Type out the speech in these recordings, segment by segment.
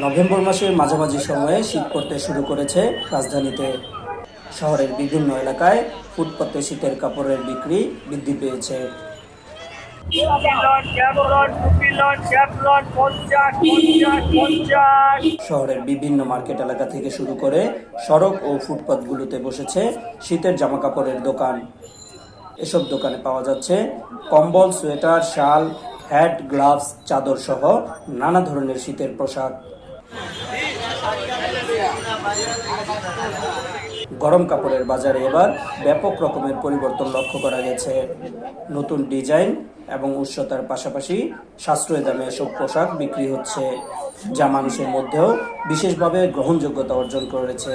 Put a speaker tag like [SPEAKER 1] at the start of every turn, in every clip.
[SPEAKER 1] November মাসের মাঝামাঝি সময়ে শীত পড়তে শুরু করেছে রাজধানীতে। শহরের বিভিন্ন এলাকায় ফুটপাতে শীতের কাপড়ের বিক্রি বৃদ্ধি পেয়েছে। শহরের বিভিন্ন মার্কেট এলাকা থেকে শুরু করে সড়ক ও ফুটপাতগুলোতে বসেছে শীতের জামাকাপড়ের দোকান। এসব দোকানে পাওয়া যাচ্ছে কম্বল, সোয়েটার, শাল হ্যাট গ্লাভস চাদর সহ নানা ধরনের শীতের পোশাক। গরম কাপড়ের বাজারে এবার ব্যাপক রকমের পরিবর্তন লক্ষ্য করা গেছে। নতুন ডিজাইন এবং উচ্চতার পাশাপাশি সাশ্রয় দামে এসব পোশাক বিক্রি হচ্ছে, যা মানুষের মধ্যেও বিশেষভাবে গ্রহণযোগ্যতা অর্জন করেছে।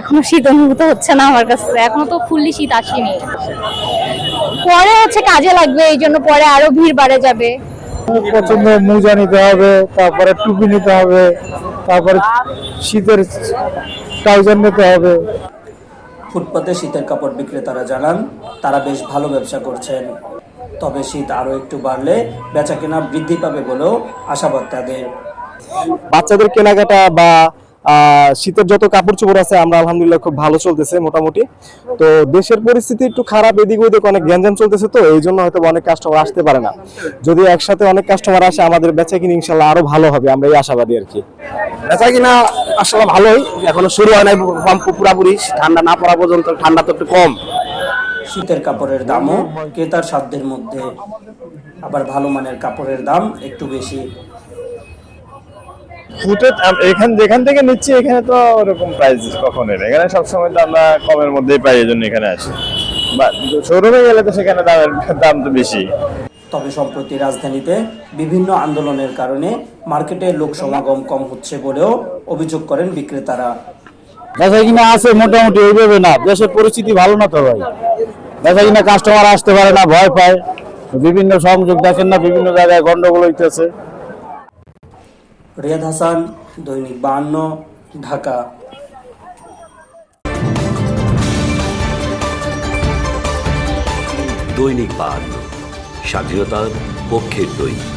[SPEAKER 2] এখনও শীত অনুভূত হচ্ছে না আমার কাছে। এখনও তো ফুললি শীত আসেনি। পরে হচ্ছে কাজে লাগবে এই জন্য পরে আরও ভিড় বাড়ে যাবে।
[SPEAKER 3] পছন্দ মোজা নিতে হবে তারপরে টুপি নিতে হবে তারপরে শীতের ট্রাউজার নিতে হবে।
[SPEAKER 1] ফুটপাতে শীতের কাপড় বিক্রেতারা জানান তারা বেশ ভালো ব্যবসা করছেন। তবে শীত আরও একটু বাড়লে বেচাকেনা বৃদ্ধি পাবে বলেও আশাবাদ তাদের।
[SPEAKER 3] বাচ্চাদের কেনাকাটা বা শীতের যত কাপড় চোপড় আছে আমরা আলহামদুলিল্লাহ খুব ভালো চলতেছে মোটামুটি। তো দেশের পরিস্থিতি একটু খারাপ এদিক ওদিক অনেক গ্যাঞ্জাম চলতেছে তো এই জন্য হয়তো অনেক কাস্টমার আসতে পারে না। যদি একসাথে অনেক কাস্টমার আসে আমাদের বেচা কিনে ইনশাল্লাহ আরও ভালো হবে আমরা এই আশাবাদী আর কি।
[SPEAKER 4] বেচা কিনা আসলে ভালোই এখনও শুরু হয় নাই কম পুরাপুরি ঠান্ডা না পড়া পর্যন্ত ঠান্ডা তো একটু কম।
[SPEAKER 1] শীতের কাপড়ের দামও ক্রেতার সাধ্যের মধ্যে আবার ভালো মানের কাপড়ের দাম একটু বেশি।
[SPEAKER 5] ফুটে এখান যেখান থেকে নিচ্ছি এখানে তো ওরকম প্রাইস কখনোই না এখানে সবসময় তো আমরা কমের মধ্যেই পাই এই জন্য এখানে আসি। বা শোরুমে গেলে তো সেখানে দামের দাম তো বেশি।
[SPEAKER 1] তবে সম্প্রতি রাজধানীতে বিভিন্ন আন্দোলনের কারণে মার্কেটে লোক সমাগম কম হচ্ছে বলেও অভিযোগ করেন বিক্রেতারা।
[SPEAKER 3] বেচা কিনা আছে মোটামুটি ওইভাবে না। দেশের পরিস্থিতি ভালো না তো ভাই। বেচা কিনা কাস্টমার আসতে পারে না ভয় পায়। বিভিন্ন সংযোগ দেখেন না বিভিন্ন জায়গায় গন্ডগোল হইতেছে।
[SPEAKER 1] রিয়াদ হাসান দৈনিক বান্ন ঢাকা।
[SPEAKER 6] দৈনিক বাহান্ন স্বাধীনতার পক্ষের দৈনিক।